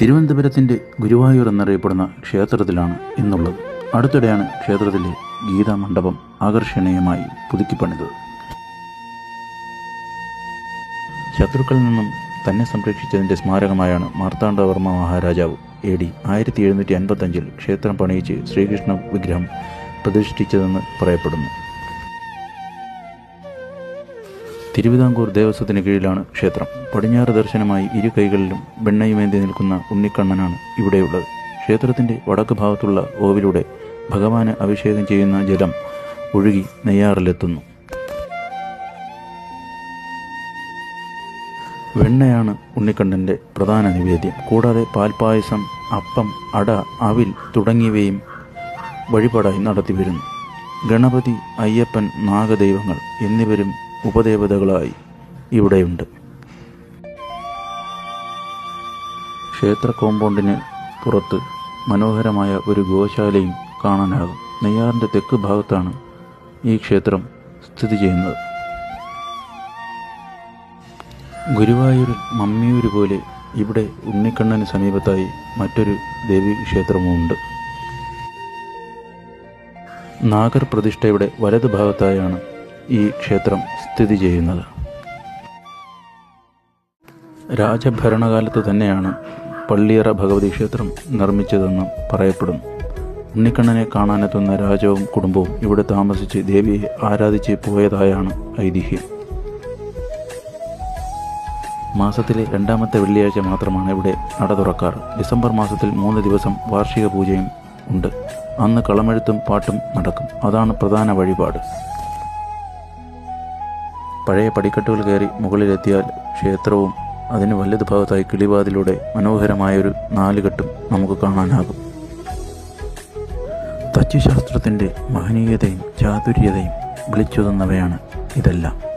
തിരുവനന്തപുരത്തിന്റെ ഗുരുവായൂർ എന്നറിയപ്പെടുന്ന ക്ഷേത്രത്തിലാണ് ഇന്നുള്ളത്. അടുത്തിടെയാണ് ക്ഷേത്രത്തിലെ ഗീതാ മണ്ഡപം ആകർഷണീയമായി പുതുക്കിപ്പണിതത് ശത്രുക്കളിൽ നിന്നും തന്നെ സംരക്ഷിച്ചതിന്റെ സ്മാരകമായാണ് മാർത്താണ്ഡവർമ്മ മഹാരാജാവ് എ ഡി ആയിരത്തി എഴുന്നൂറ്റി അൻപത്തഞ്ചിൽ ക്ഷേത്രം പണിയിച്ച് ശ്രീകൃഷ്ണ വിഗ്രഹം പ്രതിഷ്ഠിച്ചതെന്ന് പറയപ്പെടുന്നു. തിരുവിതാംകൂർ ദേവസ്വത്തിന് കീഴിലാണ് ക്ഷേത്രം. പടിഞ്ഞാറ് ദർശനമായി ഇരു കൈകളിലും വെണ്ണയുമേന്തി നിൽക്കുന്ന ഉണ്ണിക്കണ്ണനാണ് ഇവിടെയുള്ളത്. ക്ഷേത്രത്തിന്റെ വടക്ക് ഭാഗത്തുള്ള ഓവിലൂടെ ഭഗവാന് അഭിഷേകം ചെയ്യുന്ന ജലം ഒഴുകി നെയ്യാറിലെത്തുന്നു. വെണ്ണയാണ് ഉണ്ണിക്കണ്ണന്റെ പ്രധാന നിവേദ്യം. കൂടാതെ പാൽപ്പായസം അപ്പം അട അവിൽ തുടങ്ങിയവയും വഴിപാടായി നടത്തിവരുന്നു. ഗണപതി അയ്യപ്പൻ നാഗദൈവങ്ങൾ എന്നിവരും ഉപദേവതകളായി ഇവിടെയുണ്ട്. ക്ഷേത്ര കോമ്പൗണ്ടിന് പുറത്ത് മനോഹരമായ ഒരു ഗോശാലയും കാണാനാകും. നെയ്യാറിന്റെ തെക്ക് ഭാഗത്താണ് ഈ ക്ഷേത്രം സ്ഥിതി ചെയ്യുന്നത്. ഗുരുവായൂരിൽ മമ്മിയൂര് പോലെ ഇവിടെ ഉണ്ണിക്കണ്ണന് സമീപത്തായി മറ്റൊരു ദേവീ ക്ഷേത്രവുമുണ്ട് നാഗർ പ്രതിഷ്ഠയുടെ വലതു ഭാഗത്തായാണ് ഈ ക്ഷേത്രം സ്ഥിതി ചെയ്യുന്നത്. രാജഭരണകാലത്ത് തന്നെയാണ് പള്ളിയറ ഭഗവതി ക്ഷേത്രം നിർമ്മിച്ചതെന്ന് പറയപ്പെടുന്നു. ഉണ്ണിക്കണ്ണനെ കാണാനെത്തുന്ന രാജവും കുടുംബവും ഇവിടെ താമസിച്ച് ദേവിയെ ആരാധിച്ച് പോയതായാണ് ഐതിഹ്യം. മാസത്തിലെ രണ്ടാമത്തെ വെള്ളിയാഴ്ച മാത്രമാണ് ഇവിടെ നട തുറക്കാറ്. ഡിസംബർ മാസത്തിൽ മൂന്ന് ദിവസം വാർഷിക പൂജയും ഉണ്ട്. അന്ന് കളമെഴുത്തും പാട്ടും നടക്കും. അതാണ് പ്രധാന വഴിപാട്. പഴയ പടിക്കെട്ടുകൾ കയറി മുകളിലെത്തിയാൽ ക്ഷേത്രവും അതിന് വലതു ഭാഗത്തായി കിളിവാതിലൂടെ മനോഹരമായൊരു നാലുകെട്ടും നമുക്ക് കാണാനാകും. തച്ചുശാസ്ത്രത്തിന്റെ മഹനീയതയും ചാതുര്യതയും വിളിച്ചുതന്നവയാണ് ഇതെല്ലാം.